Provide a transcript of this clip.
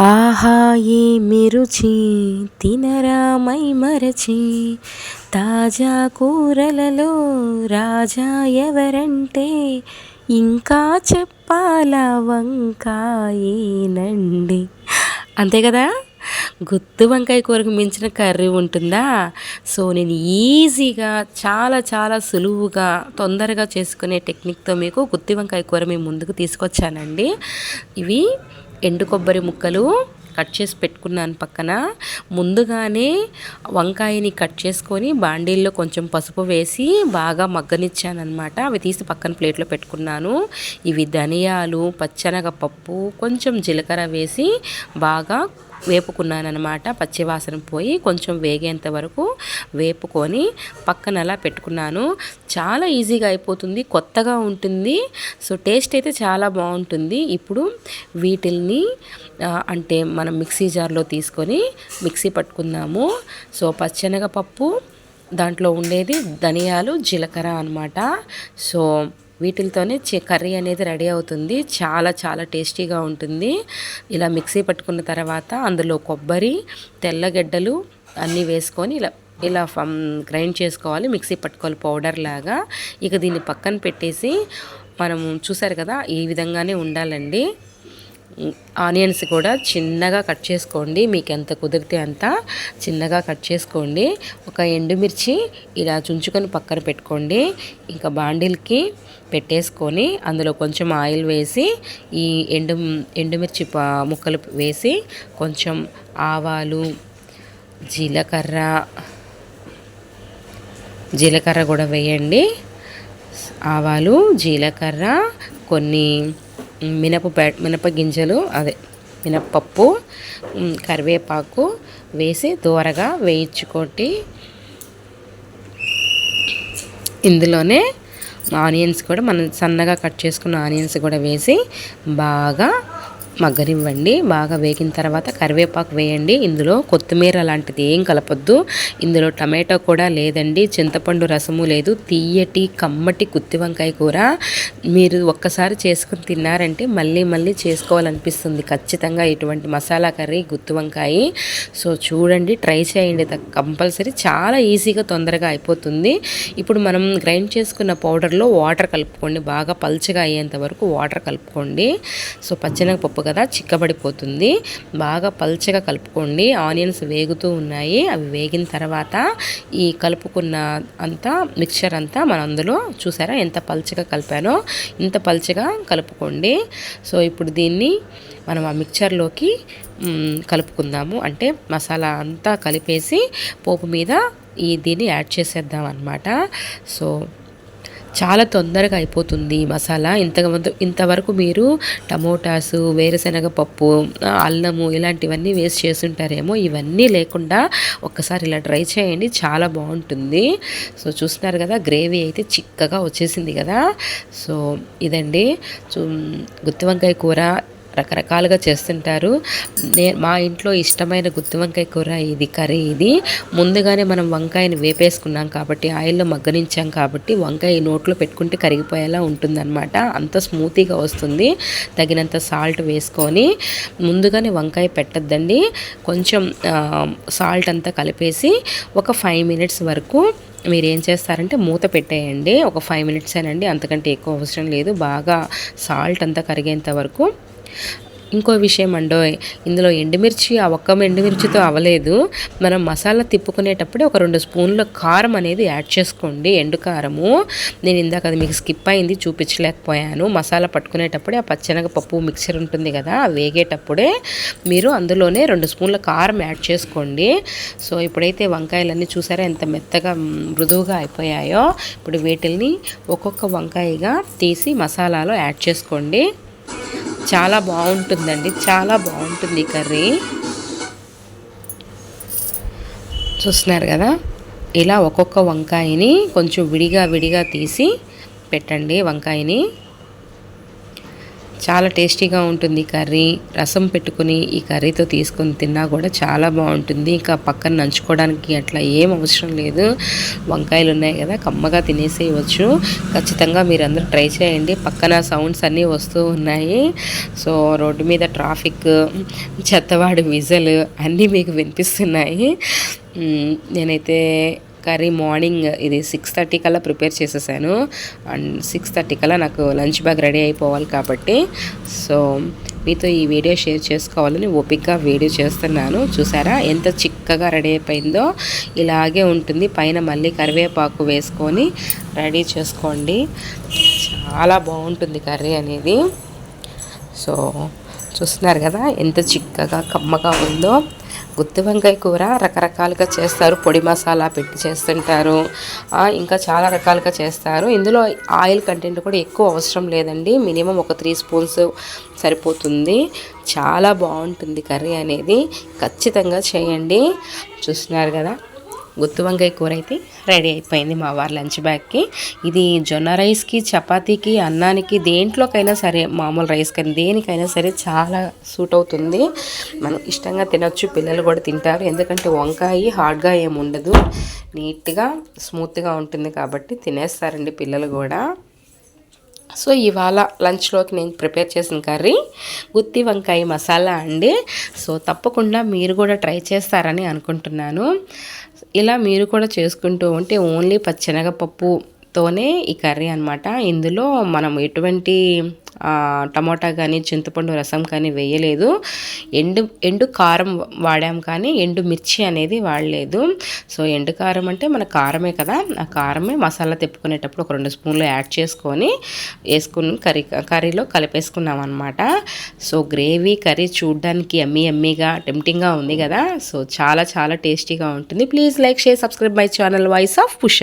ఆహా ఏమి రుచి తినరామై మరచి? తాజా కూరలలో రాజా ఎవరంటే? ఇంకా చెప్పాలా వంకాయేనండి. అంతే కదా? గుత్తి వంకాయ కూరకు మించిన కర్రీ ఉంటుందా? సో నేను ఈజీగా చాలా చాలా సులువుగా తొందరగా చేసుకునే టెక్నిక్తో మీకు గుత్తి వంకాయ కూర మీ ముందుకు తీసుకొచ్చానండి. ఇవి ఎండు కొబ్బరి ముక్కలు కట్ చేసి పెట్టుకున్నాను పక్కన. ముందుగానే వంకాయని కట్ చేసుకొని బాండీల్లో కొంచెం పసుపు వేసి బాగా మగ్గనిచ్చానమాట అవి తీసి పక్కన ప్లేట్లో పెట్టుకున్నాను. ఇవి ధనియాలు పచ్చనగపప్పు కొంచెం జీలకర్ర వేసి బాగా వేపుకున్నానమాట పచ్చివాసన పోయి కొంచెం వేగేంత వరకు వేపుకొని పక్కన అలా పెట్టుకున్నాను. చాలా ఈజీగా అయిపోతుంది కొత్తగా ఉంటుంది. సో టేస్ట్ అయితే చాలా బాగుంటుంది. ఇప్పుడు వీటిల్ని అంటే మనం మిక్సీ జార్లో తీసుకొని మిక్సీ పట్టుకుందాము. సో పచ్చనగపప్పు దాంట్లో ఉండేది ధనియాలు జీలకర్ర అనమాట సో వీటితోనే కర్రీ అనేది రెడీ అవుతుంది. చాలా చాలా టేస్టీగా ఉంటుంది. ఇలా మిక్సీ పట్టుకున్న తర్వాత అందులో కొబ్బరి తెల్లగడ్డలు అన్నీ వేసుకొని ఇలా ఇలా గ్రైండ్ చేసుకోవాలి. మిక్సీ పట్టుకోవాలి పౌడర్ లాగా. ఇక దీన్ని పక్కన పెట్టేసి మనం చూసారు కదా ఈ విధంగానే ఉండాలండి. ఆనియన్స్ కూడా చిన్నగా కట్ చేసుకోండి. మీకు ఎంత కుదిరితే అంత చిన్నగా కట్ చేసుకోండి. ఒక ఎండుమిర్చి ఇలా చుంచుకొని పక్కన పెట్టుకోండి. ఇంకా బాండిల్కి పెట్టేసుకొని అందులో కొంచెం ఆయిల్ వేసి ఈ ఎండు ఎండుమిర్చి ముక్కలు వేసి కొంచెం ఆవాలు జీలకర్ర జీలకర్ర కూడా వేయండి. ఆవాలు జీలకర్ర కొన్ని మినప మినప గింజలు అదే మినప్పప్పు కరివేపాకు వేసి దూరగా వేయించుకోటి ఇందులోనే ఆనియన్స్ కూడా మనం సన్నగా కట్ చేసుకున్న ఆనియన్స్ కూడా వేసి బాగా మగ్గనివ్వండి. బాగా వేగిన తర్వాత కరివేపాకు వేయండి. ఇందులో కొత్తిమీర లాంటిది ఏం కలపొద్దు. ఇందులో టమాటో కూడా లేదండి. చింతపండు రసము లేదు. తీయటి కమ్మటి కుత్తి వంకాయ కూర మీరు ఒక్కసారి చేసుకుని తిన్నారంటే మళ్ళీ మళ్ళీ చేసుకోవాలనిపిస్తుంది. ఖచ్చితంగా ఇటువంటి మసాలా కర్రీ గుత్తి వంకాయ. సో చూడండి ట్రై చేయండి. కంపల్సరీ చాలా ఈజీగా తొందరగా అయిపోతుంది. ఇప్పుడు మనం గ్రైండ్ చేసుకున్న పౌడర్లో వాటర్ కలుపుకోండి. బాగా పల్చగా అయ్యేంత వరకు వాటర్ కలుపుకోండి. సో పప్పు కదా చిక్కబడిపోతుంది. బాగా పల్చగా కలుపుకోండి. ఆనియన్స్ వేగుతూ ఉన్నాయి. అవి వేగిన తర్వాత ఈ కలుపుకున్న అంతా మిక్చర్ అంతా మనం అందులో చూసారా ఎంత పల్చగా కలిపానో? ఇంత పల్చగా కలుపుకోండి. సో ఇప్పుడు దీన్ని మనం ఆ మిక్చర్లోకి కలుపుకుందాము. అంటే మసాలా అంతా కలిపేసి పోపు మీద ఈ దీన్ని యాడ్ చేసేద్దాం అనమాట సో చాలా తొందరగా అయిపోతుంది మసాలా. ఇంతకుముందు ఇంతవరకు మీరు టమోటాసు వేరుశనగ పప్పు అల్లము ఇలాంటివన్నీ వేస్ట్ చేస్తుంటారేమో ఇవన్నీ లేకుండా ఒక్కసారి ఇలా ట్రై చేయండి చాలా బాగుంటుంది. సో చూస్తున్నారు కదా గ్రేవీ అయితే చిక్కగా వచ్చేసింది కదా. సో ఇదండి. గుత్తి వంకాయ కూర రకరకాలుగా చేస్తుంటారు. మా ఇంట్లో ఇష్టమైన గుత్తి వంకాయ కూర ఇది కర్రీ ఇది. ముందుగానే మనం వంకాయని వేపేసుకున్నాం కాబట్టి ఆయిల్లో మగ్గనించాం కాబట్టి వంకాయ నోట్లో పెట్టుకుంటే కరిగిపోయేలా ఉంటుందన్నమాట. అంత స్మూతీగా వస్తుంది. తగినంత సాల్ట్ వేసుకొని ముందుగానే వంకాయ పెట్టద్దండి. కొంచెం సాల్ట్ అంతా కలిపేసి ఒక ఫైవ్ మినిట్స్ వరకు మీరు ఏం చేస్తారంటే మూత పెట్టేయండి. ఒక ఫైవ్ మినిట్స్ అండి అంతకంటే ఎక్కువ అవసరం లేదు. బాగా సాల్ట్ అంతా కరిగేంత వరకు ఇంకో విషయం అండో ఇందులో ఎండుమిర్చి ఆ ఒక్క ఎండుమిర్చితో అవ్వలేదు మనం మసాలా తిప్పుకునేటప్పుడే ఒక రెండు స్పూన్ల కారం అనేది యాడ్ చేసుకోండి ఎండు కారము. నేను ఇందాక అది మీకు స్కిప్ అయింది చూపించలేకపోయాను. మసాలా పట్టుకునేటప్పుడే ఆ పచ్చనగ పప్పు మిక్చర్ ఉంటుంది కదా వేగేటప్పుడే మీరు అందులోనే రెండు స్పూన్ల కారం యాడ్ చేసుకోండి. సో ఇప్పుడైతే వంకాయలన్నీ చూసారా ఎంత మెత్తగా మృదువుగా అయిపోయాయో. ఇప్పుడు వీటిల్ని ఒక్కొక్క వంకాయగా తీసి మసాలాలో యాడ్ చేసుకోండి. చాలా బాగుంటుందండి చాలా బాగుంటుంది కర్రీ. చూస్తున్నారు కదా? ఇలా ఒక్కొక్క వంకాయని కొంచెం విడిగా విడిగా తీసి పెట్టండి వంకాయని. చాలా టేస్టీగా ఉంటుంది కర్రీ. రసం పెట్టుకుని ఈ కర్రీతో తీసుకొని తిన్నా కూడా చాలా బాగుంటుంది. ఇంకా పక్కన నంచుకోవడానికి అట్లా ఏం అవసరం లేదు. వంకాయలు ఉన్నాయి కదా కమ్మగా తినేసేయవచ్చు. ఖచ్చితంగా మీరందరూ ట్రై చేయండి. పక్కన సౌండ్స్ అన్నీ వస్తూ ఉన్నాయి. సో రోడ్డు మీద ట్రాఫిక్ చెత్తవాడి విజలు అన్నీ మీకు వినిపిస్తున్నాయి. నేనైతే కర్రీ మార్నింగ్ ఇది సిక్స్ థర్టీ కల్లా ప్రిపేర్ చేసేసాను. అండ్ సిక్స్ థర్టీ కల్లా నాకు లంచ్ బ్యాగ్ రెడీ అయిపోవాలి కాబట్టి. సో మీతో ఈ వీడియో షేర్ చేసుకోవాలని ఓపిక్గా వీడియో చేస్తున్నాను. చూసారా? ఎంత చిక్కగా రెడీ అయిపోయిందో. ఇలాగే ఉంటుంది. పైన మళ్ళీ కరివేపాకు వేసుకొని రెడీ చేసుకోండి. చాలా బాగుంటుంది కర్రీ అనేది. సో చూస్తున్నారు కదా? ఎంత చిక్కగా కమ్మగా ఉందో. గుత్తి వంకాయ కూర రకరకాలుగా చేస్తారు. పొడి మసాలా పెట్టి చేస్తుంటారు. ఇంకా చాలా రకాలుగా చేస్తారు. ఇందులో ఆయిల్ కంటెంట్ కూడా ఎక్కువ అవసరం లేదండి. మినిమం ఒక త్రీ స్పూన్స్ సరిపోతుంది. చాలా బాగుంటుంది కర్రీ అనేది. ఖచ్చితంగా చేయండి. చూస్తున్నారు కదా? గుత్తి వంకాయ కూర అయితే రెడీ అయిపోయింది మా వారి లంచ్ బ్యాగ్కి. ఇది జొన్న రైస్కి చపాతీకి అన్నానికి దేంట్లోకైనా సరే మామూలు రైస్ కానీ దేనికైనా సరే చాలా సూట్ అవుతుంది. మనం ఇష్టంగా తినొచ్చు పిల్లలు కూడా తింటారు. ఎందుకంటే వంకాయ హార్డ్గా ఏమి ఉండదు. నీట్గా స్మూత్గా ఉంటుంది కాబట్టి తినేస్తారండి పిల్లలు కూడా. సో ఇవాళ లంచ్లోకి నేను ప్రిపేర్ చేసిన కర్రీ గుత్తి వంకాయ మసాలా అండి. సో తప్పకుండా మీరు కూడా ట్రై చేస్తారని అనుకుంటున్నాను. ఇలా మీరు కూడా చేసుకుంటూ ఉంటే ఓన్లీ తోనే ఈ కర్రీ అనమాట ఇందులో మనం ఎటువంటి టమోటా కానీ చింతపండు రసం కానీ వేయలేదు. ఎండు ఎండు కారం వాడాం కానీ ఎండు మిర్చి అనేది వాడలేదు. సో ఎండు కారం అంటే మన కారమే కదా. ఆ కారమే మసాలా తిప్పుకునేటప్పుడు ఒక రెండు స్పూన్లు యాడ్ చేసుకొని వేసుకుని కర్రీ కర్రీలో కలిపేసుకున్నాం అనమాట సో గ్రేవీ కర్రీ చూడడానికి ఎమ్మీ ఎమ్మీగా టెంప్టింగ్గా ఉంది కదా. సో చాలా చాలా టేస్టీగా ఉంటుంది. Please like share subscribe my channel voice of push